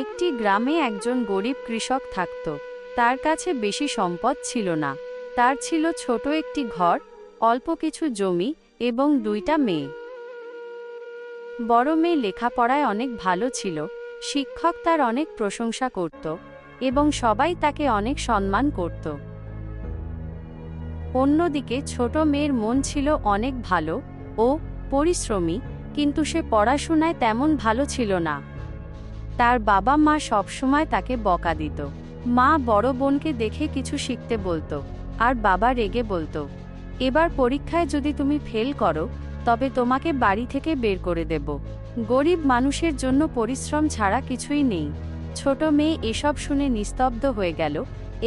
একটি গ্রামে একজন গরিব কৃষক থাকত। তার কাছে বেশি সম্পদ ছিল না। তার ছিল ছোট একটি ঘর, অল্প কিছু জমি এবং দুইটা মেয়ে। বড় মেয়ে লেখাপড়ায় অনেক ভালো ছিল, শিক্ষক তার অনেক প্রশংসা করত এবং সবাই তাকে অনেক সম্মান করত। অন্যদিকে ছোট মেয়ের মন ছিল অনেক ভালো ও পরিশ্রমী, কিন্তু সে পড়াশোনায় তেমন ভালো ছিল না। তার বাবা মা সবসময় তাকে বকা দিত। মা বড় বোনকে দেখে কিছু শিখতে বলতো, আর বাবা রেগে বলতো, এবার পরীক্ষায় যদি তুমি ফেল করো, তবে তোমাকে বাড়ি থেকে বের করে দেব। গরিব মানুষের জন্য পরিশ্রম ছাড়া কিছুই নেই ছোট মেয়ে এসব শুনে নিস্তব্ধ হয়ে গেল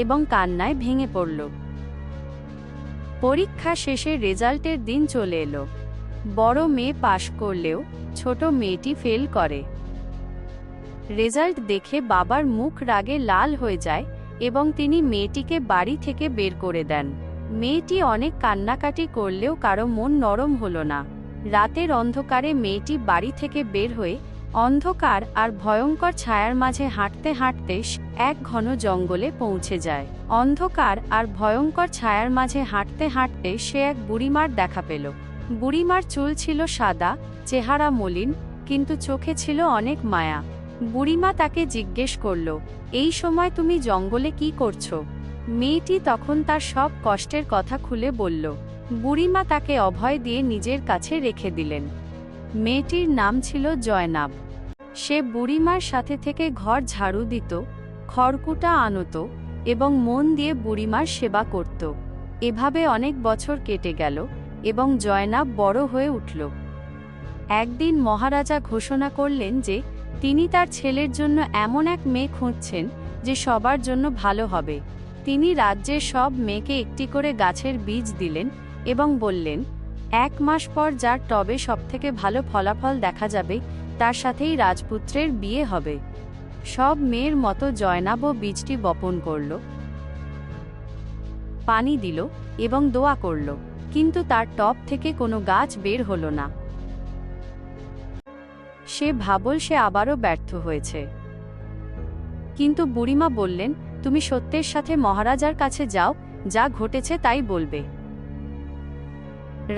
এবং কান্নায় ভেঙে পড়ল। পরীক্ষা শেষে রেজাল্টের দিন চলে এলো। বড় মেয়ে পাশ করলেও ছোট মেয়েটি ফেল করে। রেজাল্ট দেখে বাবার মুখ রাগে লাল হয়ে যায় এবং তিনি মেয়েটিকে বাড়ি থেকে বের করে দেন। মেয়েটি অনেক কান্নাকাটি করলেও কারও মন নরম হলো না। রাতের অন্ধকারে মেয়েটি বাড়ি থেকে বের হয়ে অন্ধকার আর ভয়ঙ্কর ছায়ার মাঝে হাঁটতে হাঁটতে এক ঘন জঙ্গলে পৌঁছে যায়। অন্ধকার আর ভয়ঙ্কর ছায়ার মাঝে হাঁটতে হাঁটতে সে এক বুড়িমার দেখা পেল। বুড়িমার চুল ছিল সাদা, চেহারা মলিন, কিন্তু চোখে ছিল অনেক মায়া। বুড়িমা তাকে জিজ্ঞেস করল, এই সময় তুমি জঙ্গলে কি করছ? মেয়েটি তখন তার সব কষ্টের কথা খুলে বলল, বুড়িমা তাকে অভয় দিয়ে নিজের কাছে রেখে দিলেন। মেয়েটির নাম ছিল জয়নাব। সে বুড়িমার সাথে থেকে ঘর ঝাড়ু দিত, খড়কুটা আনত এবং মন দিয়ে বুড়িমার সেবা করত। এভাবে অনেক বছর কেটে গেল এবং জয়নাব বড় হয়ে উঠল। একদিন মহারাজা ঘোষণা করলেন যে তিনি তার ছেলের জন্য এমন এক মেয়ে খুঁজছেন যে সবার জন্য ভালো হবে। তিনি রাজ্যের সব মেয়েকে একটি করে গাছের বীজ দিলেন এবং বললেন, এক মাস পর যার টবে সবথেকে ভালো ফলাফল দেখা যাবে, তার সাথেই রাজপুত্রের বিয়ে হবে। সব মেয়ের মতো জয়নাবও বীজটি বপন করল, পানি দিল এবং দোয়া করল, কিন্তু তার টব থেকে কোনো গাছ বের হলো না। সে ভাবল সে আবারও ব্যর্থ হয়েছে। কিন্তু বুড়িমা বললেন, তুমি সত্যের সাথে মহারাজার কাছে যাও, যা ঘটেছে তাই বলবে।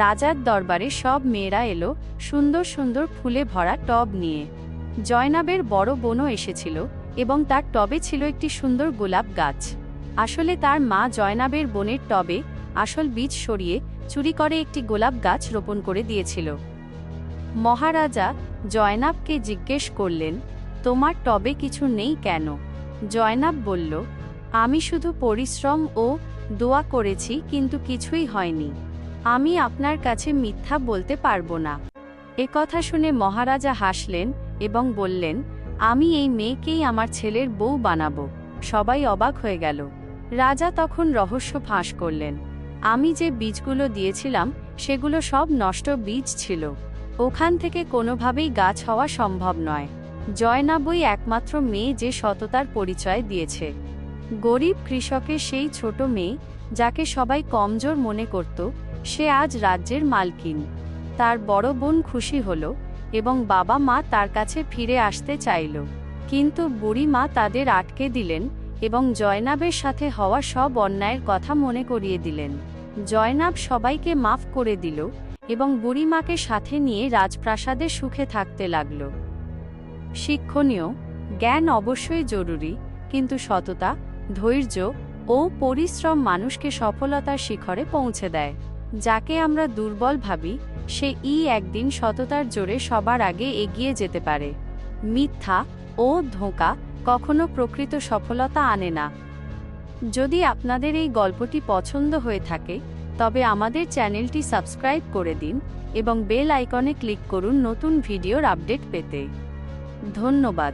রাজার দরবারে সব মেয়েরা এলো, সুন্দর সুন্দর ফুলে ভরা টব নিয়ে। জয়নাবের বড় বোনও এসেছিল এবং তার টবে ছিল একটি সুন্দর গোলাপ গাছ। আসলে তার মা জয়নাবের বোনের টবে আসল বীজ সরিয়ে চুরি করে একটি গোলাপ গাছ রোপণ করে দিয়েছিল। মহারাজা জয়নাবকে জিজ্ঞেস করলেন, তোমার টবে কিছু নেই কেন? জয়নাব বলল, আমি শুধু পরিশ্রম ও দোয়া করেছি, কিন্তু কিছুই হয়নি। আমি আপনার কাছে মিথ্যা বলতে পারব না। এ কথা শুনে মহারাজা হাসলেন এবং বললেন, আমি এই মেয়েকেই আমার ছেলের বউ বানাবো। সবাই অবাক হয়ে গেল। রাজা তখন রহস্য ফাঁস করলেন, আমি যে বীজগুলো দিয়েছিলাম, সেগুলো সব নষ্ট বীজ ছিল। ওখান থেকে কোনোভাবেই গাছ হওয়া সম্ভব নয়। জয়নাবই একমাত্র মেয়ে যে সততার পরিচয় দিয়েছে। গরিব কৃষকের সেই ছোট মেয়ে, যাকে সবাই কমজোর মনে করত, সে আজ রাজ্যের মালকিন। তার বড় বোন খুশি হল এবং বাবা মা তার কাছে ফিরে আসতে চাইল। কিন্তু বুড়ি মা তাদের আটকে দিলেন এবং জয়নাবের সাথে হওয়া সব অন্যায়ের কথা মনে করিয়ে দিলেন। জয়নাব সবাইকে মাফ করে দিল এবং বুড়িমাকে সাথে নিয়ে রাজপ্রাসাদে সুখে থাকতে লাগল। শিক্ষণীয়, জ্ঞান অবশ্যই জরুরি, কিন্তু সততা, ধৈর্য ও পরিশ্রম মানুষকে সফলতার শিখরে পৌঁছে দেয়। যাকে আমরা দুর্বল ভাবি, সে ই একদিন সততার জোরে সবার আগে এগিয়ে যেতে পারে। মিথ্যা ও ধোঁকা কখনো প্রকৃত সফলতা আনে না। যদি আপনাদের এই গল্পটি পছন্দ হয়ে থাকে তবে আমাদের চ্যানেলটি সাবস্ক্রাইব করে দিন এবং বেল আইকনে ক্লিক করুন নতুন ভিডিওর আপডেট পেতে। ধন্যবাদ।